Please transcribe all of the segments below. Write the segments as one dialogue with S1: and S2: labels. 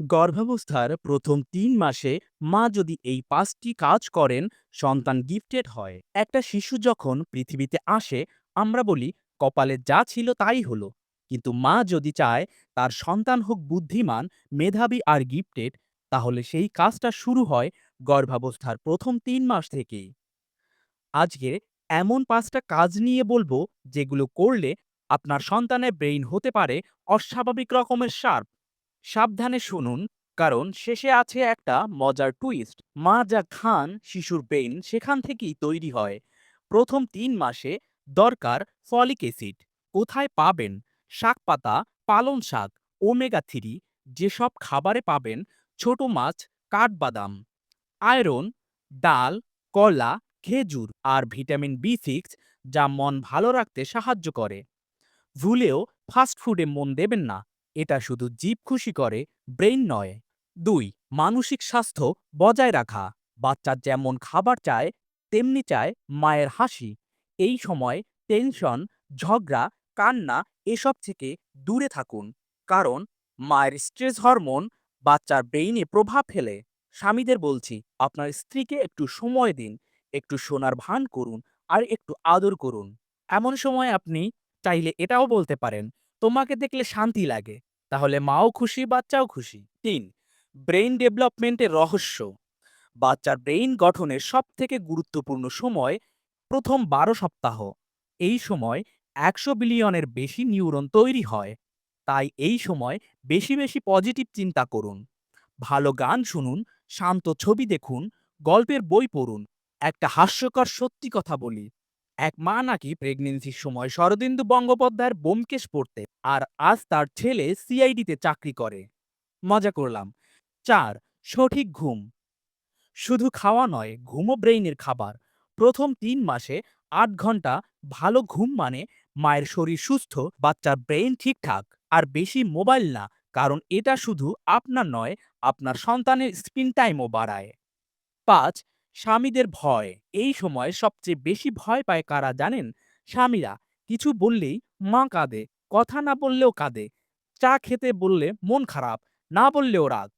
S1: গর্ভাবস্থার প্রথম তিন মাসে মা যদি এই পাঁচটি কাজ করেন, সন্তান গিফটেড হয়। একটা শিশু যখন পৃথিবীতে আসে, আমরা বলি, কপালে যা ছিল তাই হলো। কিন্তু মা যদি চায়, তার সন্তান হোক বুদ্ধিমান, মেধাবী আর গিফটেড তাহলে সেই কাজটা শুরু হয় গর্ভাবস্থার প্রথম তিন মাস থেকেই। আজকে এমন পাঁচটা কাজ নিয়ে বলব, যেগুলো করলে আপনার সন্তানের ব্রেইন হতে পারে অস্বাভাবিক রকমের শার্প। সাবধানে শুনুন, কারণ শেষে আছে একটা মজার টুইস্ট মা যা খান, শিশুর ব্রেইন সেখান থেকেই তৈরি হয়। প্রথম তিন মাসে দরকার ফলিক অ্যাসিড। কোথায় পাবেন? শাক পাতা, পালং শাক, ওমেগা থ্রি যেসব খাবারে পাবেন, ছোট মাছ, কাঠবাদাম। আয়রন, ডাল, কলা, খেজুর আর ভিটামিন বি সিক্স যা মন ভালো রাখতে সাহায্য করে। ভুলেও ফাস্টফুডে মন দেবেন না। এটা শুধু জীব খুশি করে, ব্রেইন নয়। দুই, মানসিক স্বাস্থ্য বজায় রাখা। বাচ্চা যেমন খাবার চায়, তেমনি চায় মায়ের হাসি। এই সময় টেনশন, ঝগড়া, কান্না এসব থেকে দূরে থাকুন। কারণ মায়ের স্ট্রেস হরমোন বাচ্চার ব্রেইনে প্রভাব ফেলে। স্বামীদের বলছি, আপনার স্ত্রীকে একটু সময় দিন, একটু সোনার ভান করুন আর একটু আদর করুন। এমন সময় আপনি চাইলে এটাও বলতে পারেন তোমাকে দেখলে শান্তি লাগে। তাহলে মাও খুশি, বাচ্চাও খুশি। তিন ব্রেইন ডেভেলপমেন্টের রহস্য। বাচ্চার ব্রেইন গঠনের সব থেকে গুরুত্বপূর্ণ সময় প্রথম বারো সপ্তাহ। এই সময় একশো বিলিয়নের বেশি নিউরন তৈরি হয়। তাই এই সময় বেশি বেশি পজিটিভ চিন্তা করুন। ভালো গান শুনুন, শান্ত ছবি দেখুন, গল্পের বই পড়ুন। একটা হাস্যকর সত্যি কথা বলি। এক মা নাকি প্রেগনেন্সির সময় শরদিন্দু বঙ্গোপাধ্যায়ের বোমকেশ পড়তে আর আজ তার ছেলে সিআইডিতে চাকরি করে। মজা করলাম। চার, সঠিক ঘুম। শুধু খাওয়া নয়, ঘুমও ব্রেইনের খাবার। প্রথম তিন মাসে আট ঘণ্টা ভালো ঘুম মানে মায়ের শরীর সুস্থ, বাচ্চার ব্রেইন ঠিকঠাক। আর বেশি মোবাইল না, কারণ এটা শুধু আপনার নয়, আপনার সন্তানের স্ক্রিন টাইমও বাড়ায়। পাঁচ স্বামীদের ভয়। এই সময় সবচেয়ে বেশি ভয় পায় কারা জানেন? স্বামীরা। কিছু বললেই মা কাঁদে, কথা না বললেও কাঁদে। চা খেতে বললে মন খারাপ, না বললেও রাগ।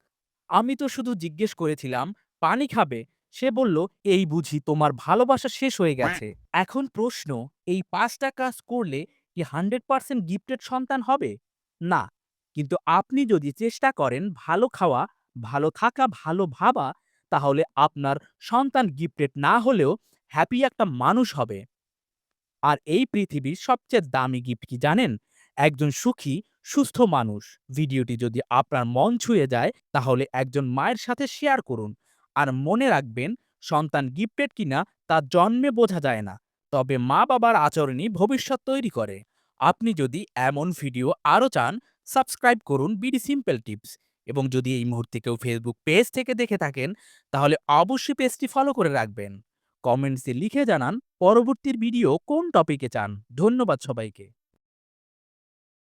S1: আমি তো শুধু জিজ্ঞেস করেছিলাম, পানি খাবে? সে বলল, এই বুঝি তোমার ভালোবাসা শেষ হয়ে গেছে। এখন প্রশ্ন, এই পাঁচটা কাজ করলে কি হান্ড্রেড পার্সেন্ট গিফটেড সন্তান হবে? না। কিন্তু আপনি যদি চেষ্টা করেন ভালো খাওয়া, ভালো থাকা, ভালো ভাবা তাহলে আপনার সন্তান গিফটেড না হলেও হ্যাপি একটা মানুষ হবে। আর এই পৃথিবীর সবচেয়ে দামি গিফট কি জানেন? একজন সুখী, সুস্থ মানুষ। ভিডিওটি যদি আপনার মন ছুঁয়ে যায়, তাহলে একজন মায়ের সাথে শেয়ার করুন। আর মনে রাখবেন, সন্তান গিফটেড কিনা তা জন্মে বোঝা যায় না। তবে মা বাবার আচরণই ভবিষ্যৎ তৈরি করে। আপনি যদি এমন ভিডিও আরও চান সাবস্ক্রাইব করুন বিডি সিম্পল টিপস। এবং যদি এই মুহূর্তে কেউ ফেসবুক পেজ থেকে দেখে থাকেন, তাহলে অবশ্যই পেজটি ফলো করে রাখবেন। কমেন্টসে লিখে জানান পরবর্তীর ভিডিও কোন টপিকে চান। ধন্যবাদ সবাইকে।